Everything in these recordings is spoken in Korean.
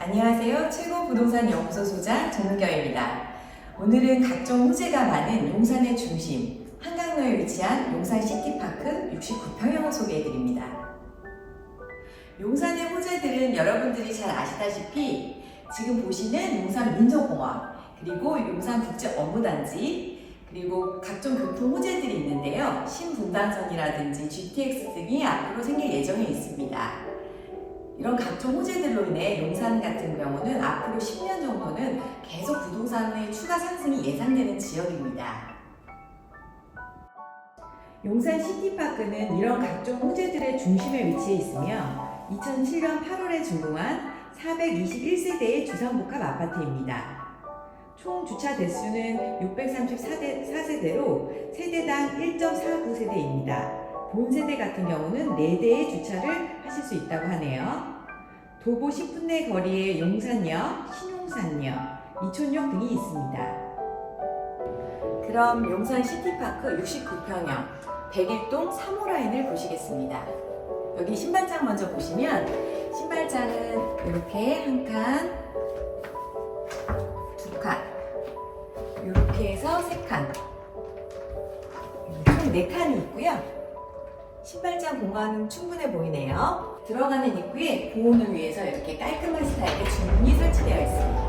안녕하세요. 최고 부동산 연구소 소장 정은경입니다. 오늘은 각종 호재가 많은 용산의 중심, 한강로에 위치한 용산 시티파크 69평형을 소개해드립니다. 용산의 호재들은 여러분들이 잘 아시다시피 지금 보시는 용산 민족공원, 그리고 용산 국제 업무단지, 그리고 각종 교통 호재들이 있는데요. 신분당선이라든지 GTX 등이 앞으로 생길 예정이 있습니다. 이런 각종 호재들로 인해 용산 같은 경우는 앞으로 10년 정도는 계속 부동산의 추가 상승이 예상되는 지역입니다. 용산 시티파크는 이런 각종 호재들의 중심에 위치해 있으며 2007년 8월에 준공한 421세대의 주상복합 아파트입니다. 총 주차 대수는 634세대로 세대당 1.49세대입니다. 본 세대 같은 경우는 4대의 주차를 하실 수 있다고 하네요. 도보 10분 내 거리에 용산역, 신용산역, 이촌역 등이 있습니다. 그럼 용산 시티파크 69평형 101동 3호 라인을 보시겠습니다. 여기 신발장 먼저 보시면 신발장은 이렇게 한 칸, 두 칸, 이렇게 해서 세 칸, 총 네 칸이 있고요. 신발장 공간은 충분해 보이네요. 들어가는 입구에 보온을 위해서 이렇게 깔끔한 스타일의 주문이 설치되어 있습니다.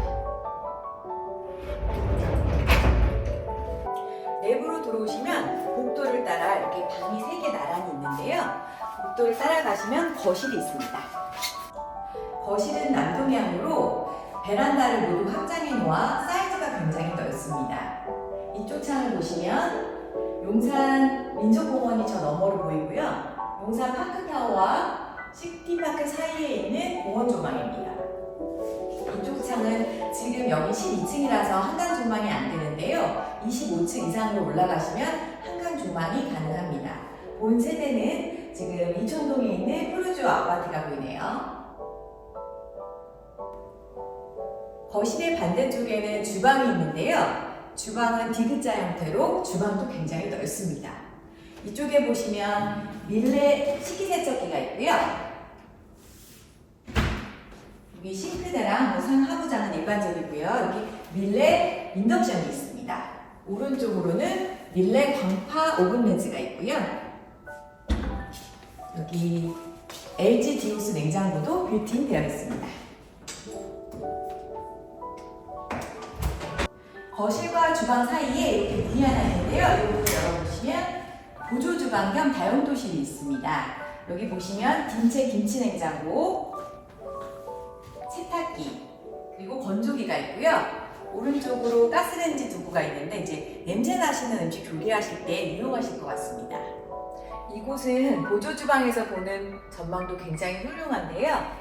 내부로 들어오시면 복도를 따라 이렇게 방이 세개 나란히 있는데요. 복도를 따라가시면 거실이 있습니다. 거실은 남동향으로 베란다를 모두 확장해 놓아 사이즈가 굉장히 넓습니다. 이쪽 창을 보시면 용산 민족공원이 저 너머로 보이고요. 용산 파크타워와 시티파크 사이에 있는 공원 조망입니다. 이쪽 창은 지금 여기 12층이라서 한강 조망이 안 되는데요. 25층 이상으로 올라가시면 한강 조망이 가능합니다. 본 세대는 지금 이천동에 있는 프루지오 아파트가 보이네요. 거실의 반대쪽에는 주방이 있는데요. 주방은 디귿자 형태로 주방도 굉장히 넓습니다. 이쪽에 보시면 밀레 식기세척기가 있고요. 여기 싱크대랑 뭐 상하부장은 일반적이고요. 여기 밀레 인덕션이 있습니다. 오른쪽으로는 밀레 광파 오븐 렌즈가 있고요. 여기 LG 디오스 냉장고도 빌트인 되어 있습니다. 거실과 주방 사이에 이렇게 문이 하나 있는데요. 이것도 열어보시면 보조 주방 겸 다용도실이 있습니다. 여기 보시면 김치 김치 냉장고, 세탁기, 그리고 건조기가 있고요. 오른쪽으로 가스레인지 두부가 있는데 이제 냄새 나시는 음식 조리하실 때 유용하실 것 같습니다. 이곳은 보조 주방에서 보는 전망도 굉장히 훌륭한데요.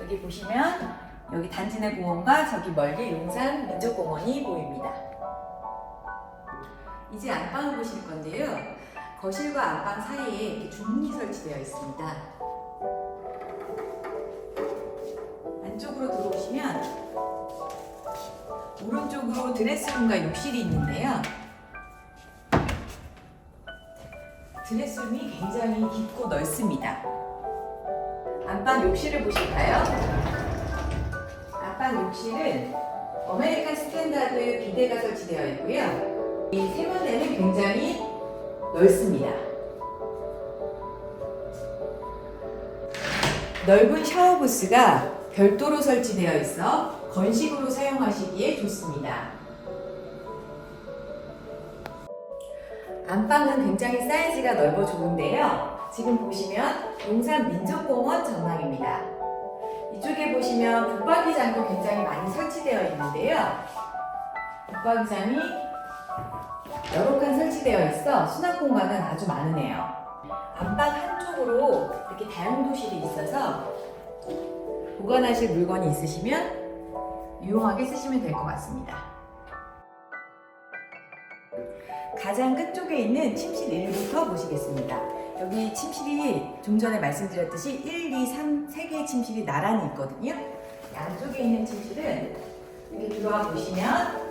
여기 보시면 여기 단지 내 공원과 저기 멀리 용산 민족공원이 보입니다. 이제 안방을 보실 건데요. 거실과 안방 사이에 이렇게 주문이 설치되어 있습니다. 안쪽으로 들어오시면 오른쪽으로 드레스룸과 욕실이 있는데요. 드레스룸이 굉장히 깊고 넓습니다. 안방 욕실을 보실까요? 안방 욕실은 어메리칸 스탠다드 비데가 설치되어 있고요. 이 세면대는 굉장히 넓습니다. 넓은 샤워 부스가 별도로 설치되어 있어 건식으로 사용하시기에 좋습니다. 안방은 굉장히 사이즈가 넓어 좋은데요. 지금 보시면 용산 민족공원 전망입니다. 이쪽에 보시면 붙박이장도 굉장히 많이 설치되어 있는데요. 붙박이장이 여러 칸 설치되어 있어 수납 공간은 아주 많으네요. 안방 한쪽으로 이렇게 다용도실이 있어서 보관하실 물건이 있으시면 유용하게 쓰시면 될 것 같습니다. 가장 끝쪽에 있는 침실 1부터 보시겠습니다. 여기 침실이 좀 전에 말씀드렸듯이 1, 2, 3, 3개의 침실이 나란히 있거든요. 양쪽에 있는 침실은 이렇게 들어와 보시면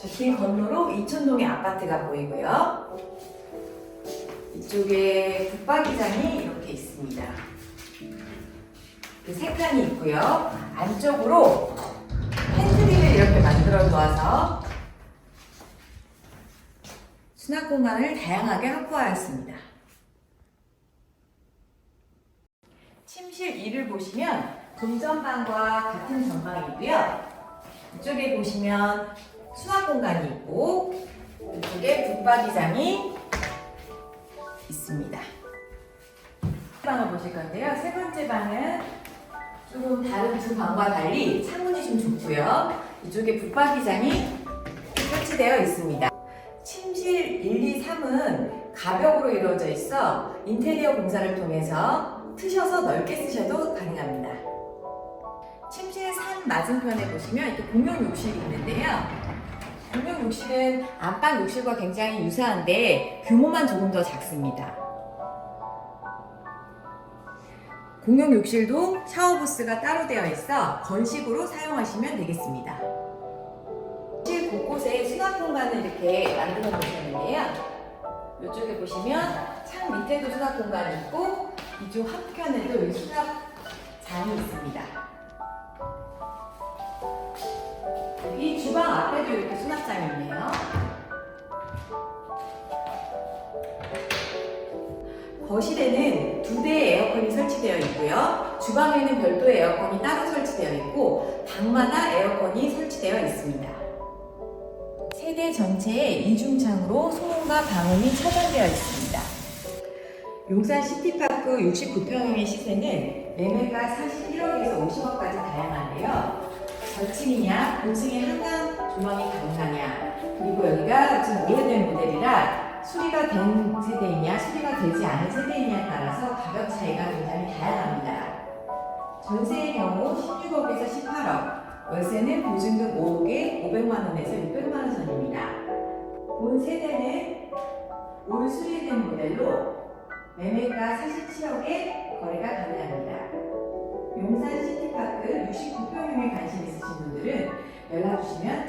저길 건너로 이천동의 아파트가 보이고요. 이쪽에 붙박이장이 이렇게 있습니다. 그 세 칸이 있고요. 안쪽으로 팬트리를 이렇게 만들어 놓아서 수납 공간을 다양하게 확보하였습니다. 침실 2를 보시면 동전방과 같은 전방이고요. 이쪽에 보시면 수납 공간이 있고 이쪽에 붙박이장이 있습니다. 방을 보실 건데요. 세 번째 방은 조금 다른 두 방과 달리 창문이 좀 좋고요. 이쪽에 붙박이장이 설치되어 있습니다. 침실 1, 2, 3은 가벽으로 이루어져 있어 인테리어 공사를 통해서 트셔서 넓게 쓰셔도 가능합니다. 침실 3 맞은편에 보시면 이렇게 공용 욕실이 있는데요. 공용 욕실은 안방 욕실과 굉장히 유사한데 규모만 조금 더 작습니다. 공용 욕실도 샤워 부스가 따로 되어 있어 건식으로 사용하시면 되겠습니다. 곳곳에 수납 공간을 이렇게 만들어 놓으셨는데요. 이쪽에 보시면 창 밑에도 수납 공간이 있고 이쪽 한켠에도 이 수납 장이 있습니다. 이 주방 앞에도 이렇게 수납장이 있네요. 거실에는 두 대의 에어컨이 설치되어 있고요. 주방에는 별도의 에어컨이 따로 설치되어 있고 방마다 에어컨이 설치되어 있습니다. 세대 전체에 이중창으로 소음과 방음이 차단되어 있습니다. 용산 시티파크 69평형의 시세는 매매가 41억에서 50억까지 다양한데요. 저층이냐, 고층의 한강 조망이 가능하냐, 그리고 여기가 좀 오래된 모델이라 수리가 된 세대이냐, 수리가 되지 않은 세대이냐에 따라서 가격 차이가 굉장히 다양합니다. 전세의 경우 16억에서 18억, 월세는 보증금 5억 1호 매매가 47억에 거래가 가능합니다. 용산 시티파크 69평형에 관심 있으신 분들은 연락 주시면